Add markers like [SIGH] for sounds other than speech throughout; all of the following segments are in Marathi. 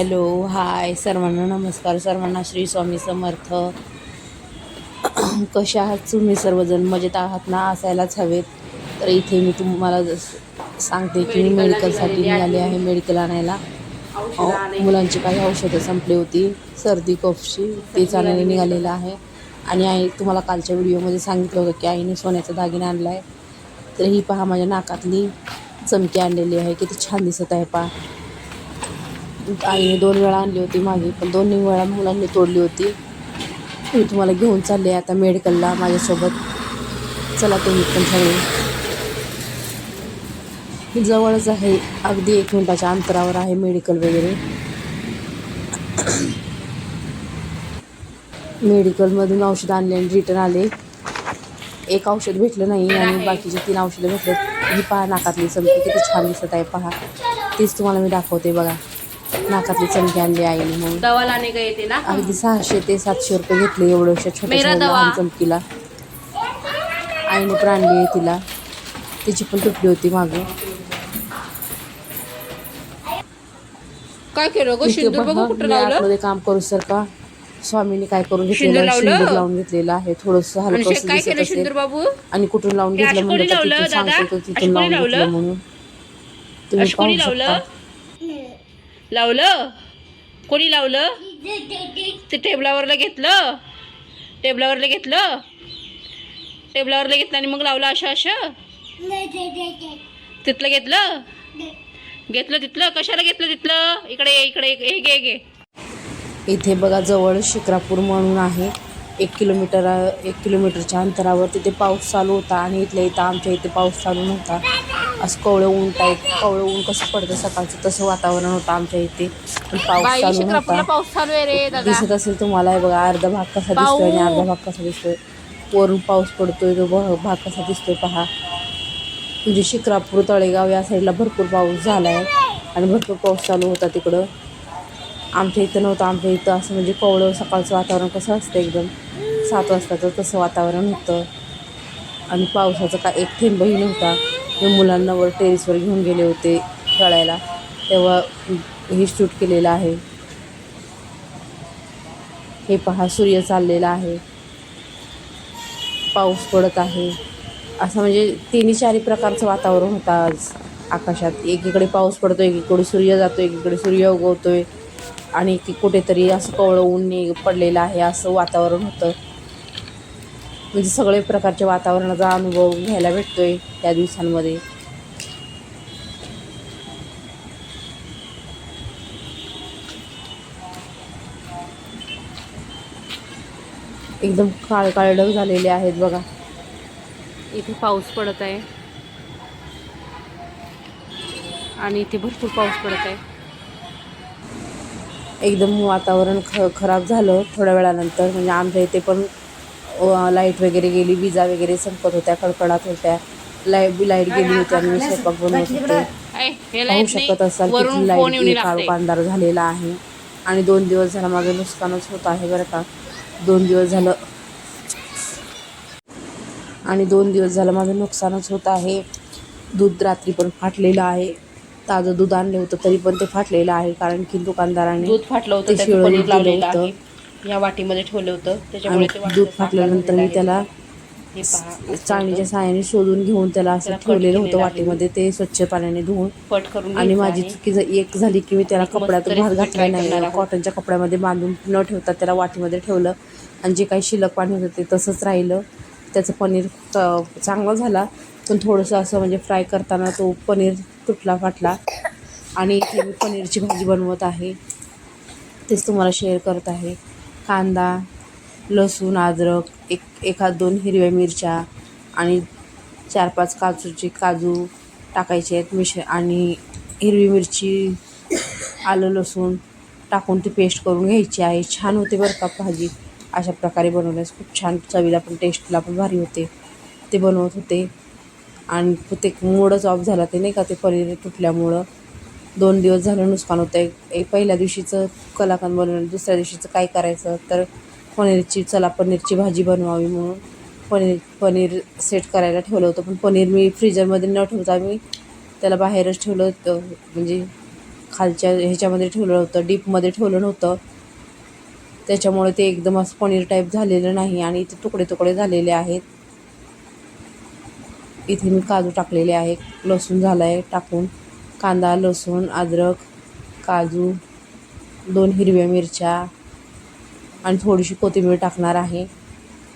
Hello hi. सर्वांना नमस्कार. सर्वांना श्री स्वामी समर्थ. [CLEARS THROAT] कशा आहात तुम्ही सर्वजण? मजेत आहात ना? असायलाच हवेत. तर इथे मी तुम्हाला सांगते की मी मेडिकलसाठी निघाले आहे मेडिकल आणायला. मुलांची काही औषधं संपली होती. सर्दी कफची तेच आणायला निघालेलं आहे. आणि आई तुम्हाला कालच्या व्हिडिओमध्ये सांगितलं होतं की आईने सोन्याचा दागिना आणला आहे तर ही पहा माझ्या नाकातली चमकी आणलेली आहे. किती छान दिसत आहे पहा. आईने दोन वेळा आणली होती मागे पण दोन्ही वेळा मुलांनी तोडली होती. मी तुम्हाला घेऊन चालले आता मेडिकलला माझ्यासोबत. चला तुम्ही पण सगळे जवळच आहे अगदी एक मिनटाच्या अंतरावर आहे मेडिकल वगैरे. मेडिकलमधून औषध आणले आणि रिटर्न आले. एक औषध भेटलं नाही आणि बाकीचे तीन औषधं भेटले. ही पहा नाकातली चमकी किती छान दिसत आहे पहा. तीच तुम्हाला मी दाखवते बघा. नाकातली चमकी आणली आईने म्हणून. दवा लाने गए थे ना? अगदी सहाशे ते सातशे रुपये घेतले एवढ्याशा छोट्या मेरा छोट्या दवा. लहान चमकीला. आईने पण आणली आहे तिला. तिची पण तुटली होती मागे. काय केलं ग? इथे सिंदूर पहा, बघू कुठं मी लावलं? आतमध्ये काम करू सर का स्वामीने काय करून लावलं? सिंदूर लावून घेतलेलं आहे. थोडस आणि हलकं शे- काय दिसत केलं असेल. सिंदूर बाबू? आणि कुठून लावून हे घेतलं अशी म्हणलं कोणी तर लावलं, तिथून दादा? लावून घेतलं? म्हणून. तुम्ही पाहू लावलं शकता. लावलं? कोणी लावलं? ते टेबलावरलं घेतलं? टेबलावरलं घेतलं? टेबलावरला घेतलं आणि मग लावलं असं असं? तिथलं घेतलं? घेतलं तिथलं? कशाला घेतलं तिथलं? इकडे ये, इकडे हे घे घे इथे बघा जवळ शिक्रापूर म्हणून आहे. एक किलोमीटर एक किलोमीटरच्या अंतरावर तिथे पाऊस चालू होता आणि इथल्या इथं आमच्या इथे पाऊस चालू नव्हता. असं कवळं ऊन टाईप कवळं ऊन कसं पडतं सकाळचं तसं वातावरण होतं आमच्या इथे. पण पाऊस चालू नव्हता. दिसत असेल तुम्हाला हे बघा अर्धा भाग कसा दिसतोय आणि. अर्धा भाग कसा दिसतोय. वरून पाऊस पडतोय तो भाग कसा दिसतोय पहा. म्हणजे शिक्रापूर तळेगाव या साईडला भरपूर पाऊस झाला आहे आणि भरपूर पाऊस चालू होता तिकडं. आमच्या इथं नव्हतं आमच्या इथं असं म्हणजे कवळं सकाळचं वातावरण कसं असतं एकदम. सात वाजताचं तसं वातावरण होतं. आणि पावसाचा का एक थेंबही नव्हता. मी मुलांना वर टेरेसवर घेऊन गेले होते खेळायला. तेव्हा हे शूट केलेलं आहे. हे पहा सूर्य चाललेला आहे. पाऊस पडत आहे. असं म्हणजे तिन्ही चारी प्रकारचं वातावरण होतं आज. आकाशात एकीकडे पाऊस पडतो एकीकडे सूर्य जातो एकीकडे सूर्य उगवतो आहे आणि की कुठेतरी असं कवळं ऊन पडलेलं आहे असं वातावरण होतं. म्हणजे सगळे प्रकारच्या वातावरणाचा अनुभव घ्यायला भेटतोय त्या दिवसांमध्ये. एकदम काळ काळे ढग झालेले आहेत बघा. इथे पाऊस पडत आहे. आणि इथे भरपूर पाऊस पडत आहे. एकदम वातावरण ख खराब झालं थोड्या वेळानंतर. म्हणजे आमच्या इथे पण लाइट वगैरे गेली विजा वगैरे संपत होत्या कडकडात होत्या. लाइट लाइट गेली होती आणि मी स्वयंपाक बनवत होते. हे पाहू शकत असाल वरून किती फोन येऊन लाइट काळोख अंधार झालेला आहे. आणि दोन दिवस झाला माझं नुकसानच होत आहे बरं का. दोन दिवस झालं. आणि दोन दिवस झालं माझं नुकसानच होत आहे. दूध रात्री पण फाटलेलं आहे. ताजं दूध आणलं होतं तरी पण ते फाटलेलं आहे कारण की दुकानदाराने दूध फाटलं होतं या वाटीमध्ये ठेवलं होतं. त्याच्यामुळे दूध फाटल्यानंतर मी त्याला चाळणीच्या. साहाय्याने शोधून घेऊन त्याला असं ठेवलेलं होतं. वाटीमध्ये. ते स्वच्छ पाण्याने धुवून. पट करून आणि माझी. चुकी जर एक झाली की मी त्याला कपड्यात भात घातला नाही. कॉटनच्या कपड्यामध्ये बांधून न ठेवता त्याला वाटीमध्ये ठेवलं. आणि जे काही शिल्लक पाणी होतं ते तसंच राहिलं. त्याचं पनीर चांगलं झाला. पण थोडंसं असं म्हणजे फ्राय करताना तो पनीर तुटला फाटला. आणि इथे मी पनीरची भाजी बनवत आहे. तेच तुम्हाला शेअर करत आहे. कांदा लसूण अद्रक एक एखाद दोन हिरव्या मिरच्या आणि चार पाच काजूचे काजू टाकायचे आहेत मिश आणि हिरवी मिरची आलं लसूण टाकून ती पेस्ट करून घ्यायची आहे. छान होते बरं का भाजी. अशा प्रकारे बनवल्यास खूप छान चवीला पण टेस्टला पण भारी होते. ते बनवत होते. आणि ते मोडच ऑफ झाला ते नाही का ते पनीर तुटल्यामुळं. दोन दिवस झालं नुकसान होतं एक एक पहिल्या दिवशीचं कलाकंद बनवलं दुसऱ्या दिवशीचं काय करायचं? तर पनीरची चला पनीरची भाजी बनवावी म्हणून पनीर पनीर सेट करायला ठेवलं होतं. पण पनीर मी फ्रीजरमध्ये न ठेवता मी त्याला बाहेरच ठेवलं होतं. म्हणजे खालच्या ह्याच्यामध्ये ठेवलं होतं डीपमध्ये ठेवलं नव्हतं. त्याच्यामुळे ते एकदम असं पनीर टाईप झालेलं नाही आणि इथे तुकडे तुकडे झालेले आहेत. इथे मी काजू टाकलेले आहे लसूण झाला आहे टाकून. कांदा लसूण अद्रक काजू दोन हिरव्या मिरच्या आणि थोडीशी कोथिंबीर टाकणार आहे.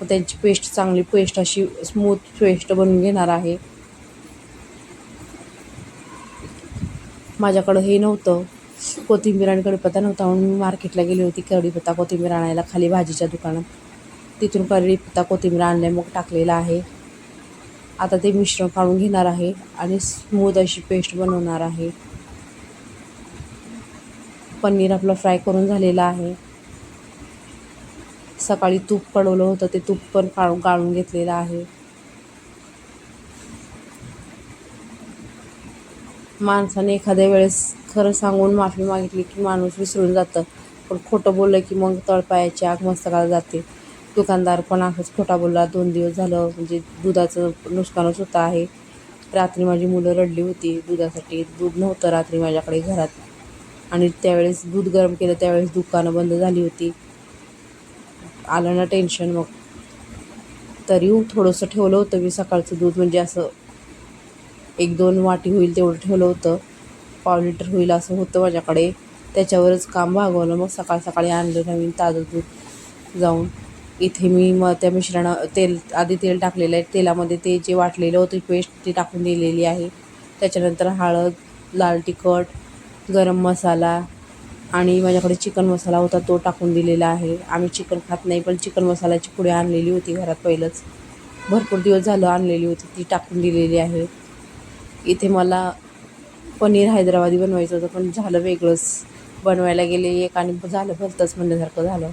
व त्यांची पेस्ट चांगली पेस्ट अशी स्मूथ पेस्ट बनवून घेणार आहे. माझ्याकडं हे नव्हतं. कोथिंबीर आणि कढीपत्ता नव्हता म्हणून मी मार्केटला गेली होती. कढीपत्ता कोथिंबीर आणायला खाली भाजीच्या दुकानात. तिथून कढीपत्ता कोथिंबीर आणल्या मग टाकलेला आहे. आता ते मिश्रण काढून घेणार आहे आणि स्मूथ अशी पेस्ट बनवणार आहे. पनीर आपलं फ्राय करून झालेलं आहे. सकाळी तूप कडवलं होतं ते तूप पण काढून काढून घेतलेलं आहे. माणसाने एखाद्या वेळेस खरं सांगून माफी मागितली की माणूस विसरून जातं. पण खोटं बोललं की मग तळपायाची आग मस्तकाला जाते. दुकानदार पण असंच खोटा बोलला दोन दिवस झालं म्हणजे दुधाचं नुकसानच होतं आहे. रात्री माझी मुलं रडली होती दुधासाठी. दूध नव्हतं रात्री माझ्याकडे घरात. आणि त्यावेळेस दूध गरम केलं त्यावेळेस दुकानं बंद झाली होती. आलं ना टेन्शन मग. तरी थोडंसं ठेवलं होतं मी सकाळचं दूध म्हणजे असं एक दोन वाटी होईल तेवढं ठेवलं होतं. पाव लिटर होईल असं होतं माझ्याकडे. त्याच्यावरच काम भागवलं मग सकाळ सकाळी आणलं नवीन ताजं दूध जाऊन. इथे मी मग त्या मिश्रणा तेल आधी तेल टाकलेलं आहे. तेलामध्ये ते जे वाटलेलं होतं पेस्ट ती टाकून दिलेली आहे. त्याच्यानंतर हळद लाल तिखट गरम मसाला आणि माझ्याकडे चिकन मसाला होता तो टाकून दिलेला आहे. आम्ही चिकन खात नाही पण चिकन मसाल्याची पुढे आणलेली होती घरात पहिलंच. भरपूर दिवस झालं आणलेली होती ती टाकून दिलेली आहे. इथे मला पनीर हैदराबादी बनवायचं होतं पण झालं वेगळंच. बनवायला गेले एक आणि झालं भलतंच म्हणण्यासारखं झालं.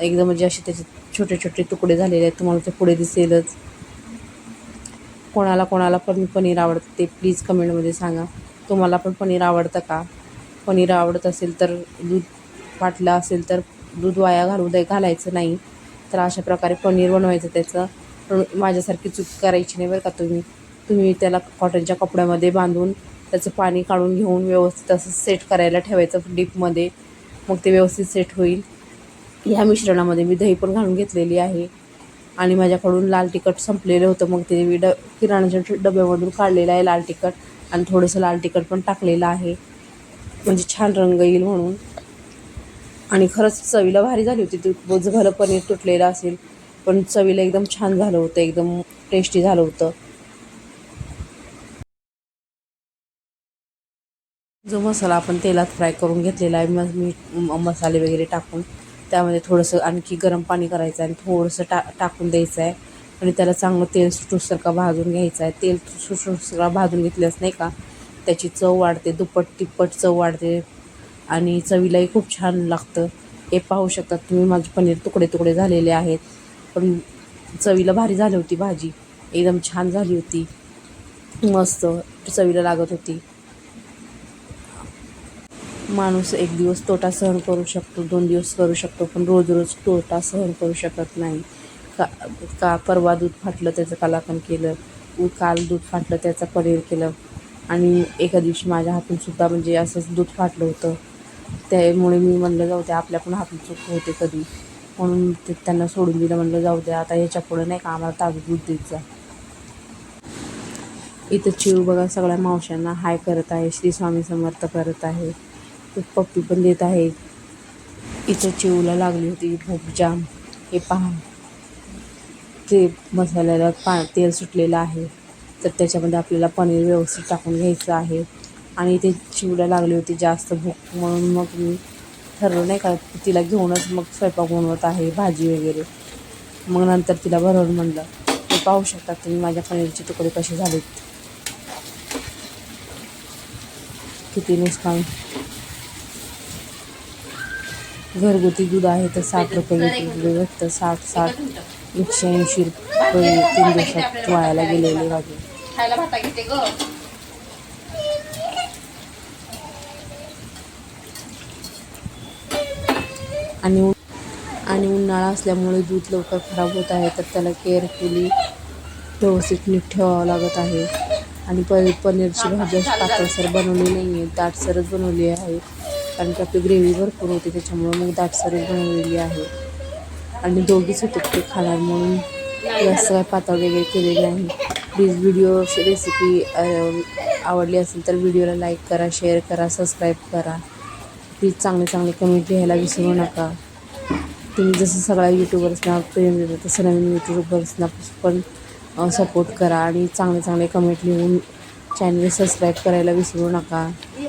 एकदम म्हणजे असे त्याचे छोटे छोटे तुकडे झालेले आहेत. तुम्हाला ते पुढे दिसेलच. कोणाला कोणाला पण पनीर आवडतं ते प्लीज कमेंटमध्ये सांगा. तुम्हाला पण पनीर आवडतं का? पनीर आवडत असेल तर दूध फाटलं असेल तर दूध वाया घालू दे घालायचं नाही. तर अशा प्रकारे पनीर बनवायचं त्याचं. माझ्यासारखी चूक करायची नाही बरं का तुम्ही. तुम्ही त्याला कॉटनच्या कपड्यामध्ये बांधून त्याचं पाणी काढून घेऊन व्यवस्थित असं सेट करायला ठेवायचं डीपमध्ये मग ते व्यवस्थित सेट होईल. ह्या मिश्रणामध्ये मी दही पण घालून घेतलेली आहे. आणि माझ्याकडून लाल तिखट संपलेलं होतं. मग ते मी ड किराणाच्या डब्यामधून काढलेलं आहे लाल तिखट. आणि थोडंसं लाल तिखट पण टाकलेलं आहे. म्हणजे छान रंग येईल म्हणून. आणि खरंच चवीला भारी झाली होती. ती झालं. पनीर तुटलेलं असेल. पण चवीला एकदम छान झालं होतं. एकदम टेस्टी झालं होतं. जो मसाला आपण तेलात फ्राय करून घेतलेला आहे. मग मी मसाले वगैरे टाकून त्यामध्ये थोडंसं आणखी गरम पाणी करायचं आहे आणि थोडंसं टा टाकून द्यायचं आहे. आणि त्याला चांगलं तेल सुटूसारखा भाजून घ्यायचं आहे. तेल सुटूसारखा भाजून घेतल्यास नाही का? त्याची चव वाढते दुप्पट तिप्पट चव वाढते. आणि चवीलाही खूप छान लागतं. हे पाहू शकतात तुम्ही माझे पनीर तुकडे तुकडे झालेले आहेत. पण चवीला भारी झाली होती भाजी. एकदम छान झाली होती. मस्त चवीला लागत होती. माणूस एक दिवस तोटा सहन करू शकतो दोन दिवस करू शकतो पण रोज रोज तोटा सहन करू शकत नाही. का का परवा दूध फाटलं त्याचं कलाकंद केलं उ- काल दूध फाटलं त्याचं पनीर केलं. आणि एका दिवशी माझ्या हातून सुद्धा म्हणजे असंच दूध फाटलं होतं. त्यामुळे मी म्हणलं जाऊ द्या आपल्या पण हातून चूक होते कधी. म्हणून ते त्यांना सोडून दिलं म्हणलं जाऊ द्या आता ह्याच्या पुढे नाही का आम्हाला ताजं दूध देत जा इथं चिव बघा सगळ्या मावशांना हाय करत आहे श्री स्वामी समर्थ करत आहे. पप्पी पण देत आहे. इथं चिवला लागली होती भूक जाम. हे पहा. ते मसाल्याला पा तेल सुटलेलं आहे. तर त्याच्यामध्ये आपल्याला पनीर व्यवस्थित टाकून घ्यायचं आहे. आणि ते चिवला लागली होती जास्त भूक. म्हणून मग मी ठरवलं नाही का तिला घेऊनच मग स्वयंपाक बनवत आहे भाजी वगैरे. मग नंतर तिला भरवून म्हणलं ते पाहू शकता तुम्ही माझ्या पनीरचे तुकडे कसे झालेत. किती नुकसान. घरगुती दूध आहे तर साठ रुपये लिटर भेटतं साठ साठ एकशे ऐंशी रुपये तीन दिवसात वायाला गेलेले भाजी आणि आणि उन्हाळा असल्यामुळे दूध लवकर खराब होत आहे तर त्याला केअरफुली व्यवस्थित नीट ठेवावं लागत आहे. आणि प पनीरची भाजी पातळसर बनवली नाही आहे दाटसरच बनवली आहे. कारण की आपली ग्रेव्ही भरपूर होती त्याच्यामुळं मग दाटसरच बनवलेली आहे. आणि दोघीच होते ते खाणार म्हणून. जास्त काय पातळ वगैरे केलेली नाही प्लीज व्हिडिओ रेसिपी आवडली असेल तर व्हिडिओला लाईक करा शेअर करा सबस्क्राईब करा. प्लीज चांगले चांगले कमेंट लिहायला विसरू नका. तुम्ही जसं सगळ्या यूट्यूबर्सना प्रेम देता तसं नवीन यूट्यूबर्सना पण सपोर्ट करा. आणि चांगले चांगले कमेंट लिहून चॅनल सबस्क्राईब करायला विसरू नका.